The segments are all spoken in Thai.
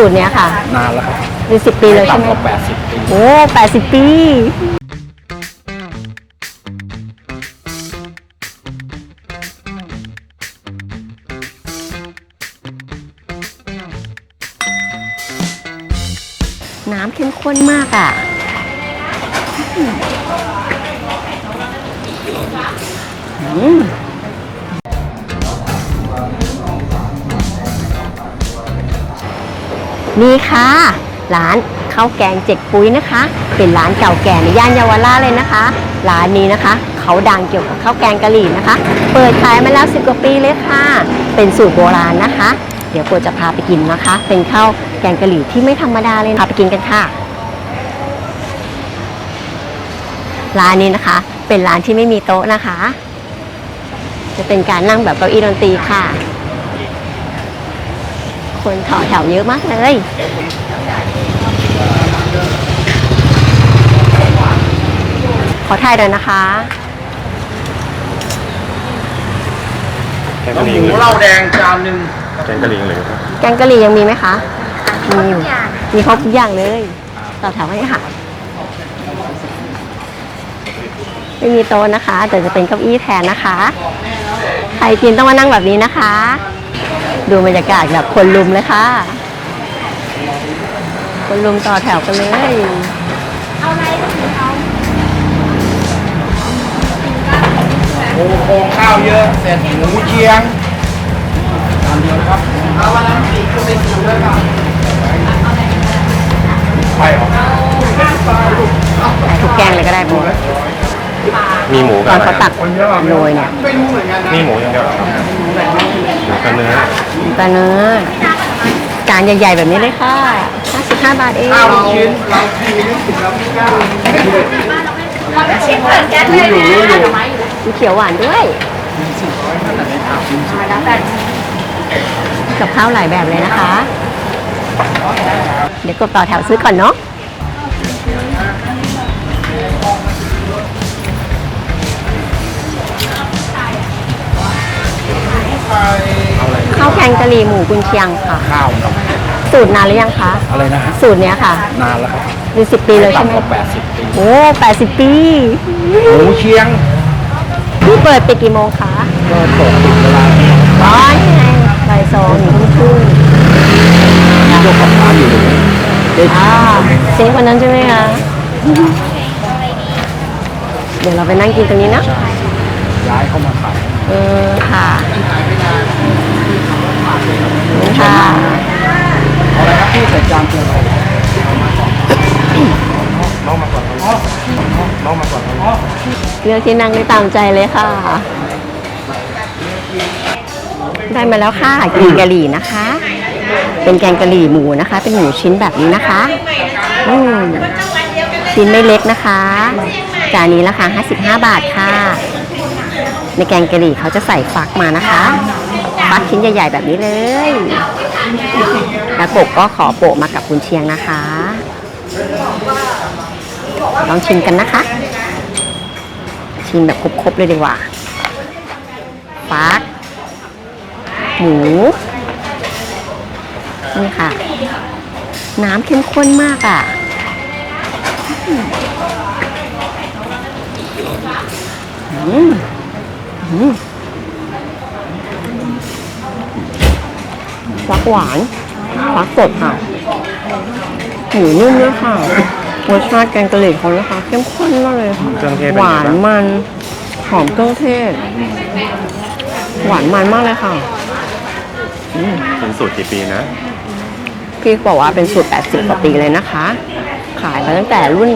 สูตรเนี้ยค่ะ นานแล้วครับเป็นสิบปีเลยใช่ไหมต่ำกว่าแปดสิบปีโอ้แปดสิบปี น้ำเข้มข้นมากอะ อืม นี่ค่ะ ร้านข้าวแกงเจ็กปุ้ยนะคะ เป็นร้านเก่าแก่ในย่านเยาวราชเลยนะคะ ร้านนี้นะคะ เขาดังเกี่ยวกับข้าวแกงกะหรี่นะคะ เปิดขายมาแล้วสิบกว่าปีเลยค่ะ เป็นสูตรโบราณนะคะ เดี๋ยวโปรจะพาไปกินนะคะ เป็นข้าวแกงกะหรี่ที่ไม่ธรรมดาเลยพาไปกินกันค่ะ ร้านนี้นะคะ เป็นร้านที่ไม่มีโต๊ะนะคะ จะเป็นการนั่งแบบเก้าอี้ดนตรีค่ะ คนต่อแถวเยอะมากเลยขอถ่ายด้วยนะคะแกงกะหรี่หมูเหล้าแดงจานหนึ่งแกงกะหรี่เลยครับแกงกะหรี่ยังมีไหมคะมีอยู่มีครบทุกอย่างเลยต่อแถวให้ค่ะไม่มีโต๊ะนะคะแต่จะเป็นเก้าอี้แทนนะคะใครกินต้องมานั่งแบบนี้นะคะ ดูบรรยากาศแบบคนลุมเลยค่ะ คนลุมต่อแถวกันเลยโอ้โหข้าวเยอะเสร็จหมูเชียงจานเดียวครับเอาวันนั้นสี่ก็เป็นสูตรด้วยครับไปเหรอทุกแกงเลยก็ได้โบมีหมูตกับอนอะไรเขาคตัรับกโรยเนี่ย ไม่รู้เหมือนกันนะนี่หมูอย่างเดียวเหรอครับ หมูกับ เนื้อปลาเนื้อจานใหญ่ๆแบบนี้เลยค่ะ 55 บาทเองข้าวลูกชิ้นเราทีนึกถึงเราไม่กล้ารู้อยู่รู้อยู่มีเขียวหวานด้วยกับข้าวหลายแบบเลยนะคะ เดี๋ยวกดต่อแถวซื้อก่อนเนาะ ข้าวแกงกะหรี่หมูกุนเชียงค่ะ ข้าวกับสูตรนานหรือยังคะอะไรนะฮะสูตรเนี้ยค่ะนานแล้วครับเป็นสิบปีเลยใช่ไหมต่ำกว่าแปดสิบปีโอ้แปดสิบปีหมูเชียงพี่เปิดปิดกี่โมงคะก็เปิดปิดเวลาอ๋อนี่ไงบ่ายสองหนึ่งทุ่มครึ่งที่ยกของร้านอยู่เลยเด็กอ่าเซ็งคนนั้นใช่ไหมคะเดี๋ยวเราไปนั่งกินตรงนี้นะย้ายเข้ามาขายเออค่ะ ลือกที่นั่งได้ตามใจเลยค่ะ ได้มาแล้วค่ะแกงกะหรี่นะคะ เป็นแกงกะหรี่หมูนะคะ เป็นหมูชิ้นแบบนี้นะคะอืมชิ้นไม่เล็กนะคะจานนี้ราคา55 บาทค่ะ ในแกงกะหรี่เขาจะใส่ฟักมานะคะฟักชิ้นใหญ่ ๆ แบบนี้เลยแล้วกบก็ขอโปะมากับกุนเชียงนะคะลองชิมกันนะคะ ชิมแบบครบๆเลยดีกว่าฟักหมู นี่ค่ะ น้ำเข้มข้นมากอะ อืม อืมฟักหวานฟักสดค่ะหมูนุ่มด้วยค่ะ รสชาติแกงกะหรี่เขานะคะเข้มข้นมากเลยค่ะเครื่องเทศหเป็นวาไงนบ้างมันหอมเครื่องเทศ หวานมันมากเลยค่ะ เป็นสูตรกี่ปีนะพี่บอกว่าเป็นสูตร 80 กว่าปีเลยนะคะ ขายมาตั้งแต่รุ่น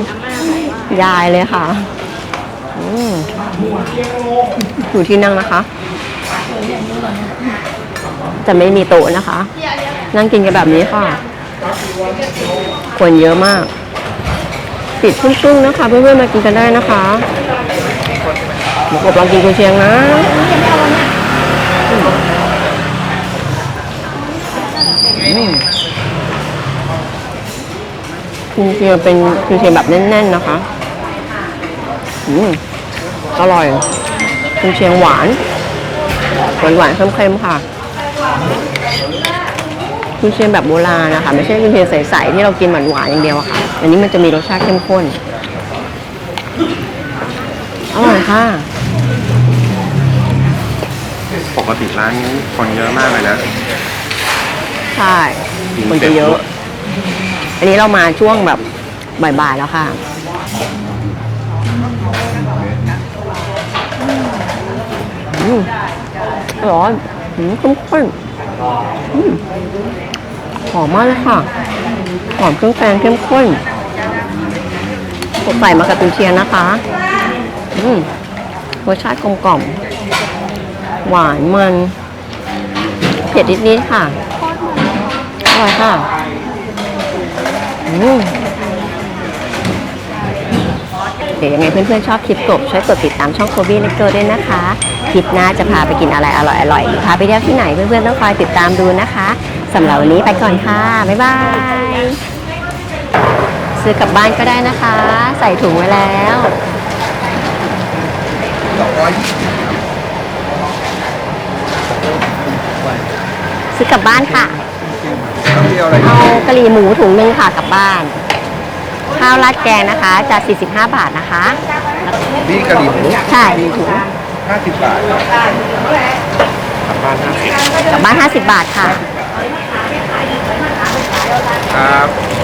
ยายเลยค่ะอืมอยู่ที่นั่งนะคะ จะไม่มีโต๊ะนะคะ นั่งกินกันแบบนี้ค่ะ คนเยอะมาก ปิดครึ่งๆนะคะ เพื่อนๆมากินกันได้นะคะหมูกรอบลองกินกุนเชียงนะคุณเชียงเป็นคุณเชียงแบบแน่นๆนะคะอืมอร่อยคุณเชียงหวานหวานหวานๆเค็มๆค่ะนกุนเชียงแบบโบราณนะคะ ไม่ใช่กุนเชียงใสๆที่เรากินหวานๆอย่างเดียวอะค่ะ อันนี้มันจะมีรสชาติเข้มข้น อร่อยค่ะ ปกติร้านนี้คนเยอะมากเลยนะใช่ คนจะเยอะ อันนี้เรามาช่วงแบบบ่ายๆแล้วค่ะ อืมอร่อยอืมเข้มข้นอืม หอมมากเลยค่ะ หอมเครื่องแกงเข้มข้นผมใส่มากับตุนเชียงนะคะ อืมรสชาติกลมกล่อม หวานมัน เผ็ดนิดๆค่ะ อร่อยค่ะ อืมเดี๋ยวยังไงเพื่อนๆชอบคลิปกบช่วยกดติดตามช่องโคบี้เล็กโกด้วยนะคะ คลิปหน้าจะพาไปกินอะไรอร่อยๆพาไปเที่ยวที่ไหนเพื่อนๆต้องคอยติดตามดูนะคะ สำหรับวันนี้ไปก่อนค่ะ บ๊ายบาย ซื้อกลับบ้านก็ได้นะคะ ใส่ถุงไว้แล้วสองร้อยยี่สิบซื้อกลับบ้านค่ะต้องเดียวอะไรเอากะหรี่หมูถุงหนึ่งค่ะกลับบ้าน ข้าวราดแกงนะคะจะ45 บาทนะคะ นี่กะหรี่หมูใช่หนึ่งถุงห้าสิบบาทกลับบ้านห้าสิบกลับบ้าน 50 บาทค่ะ ครับ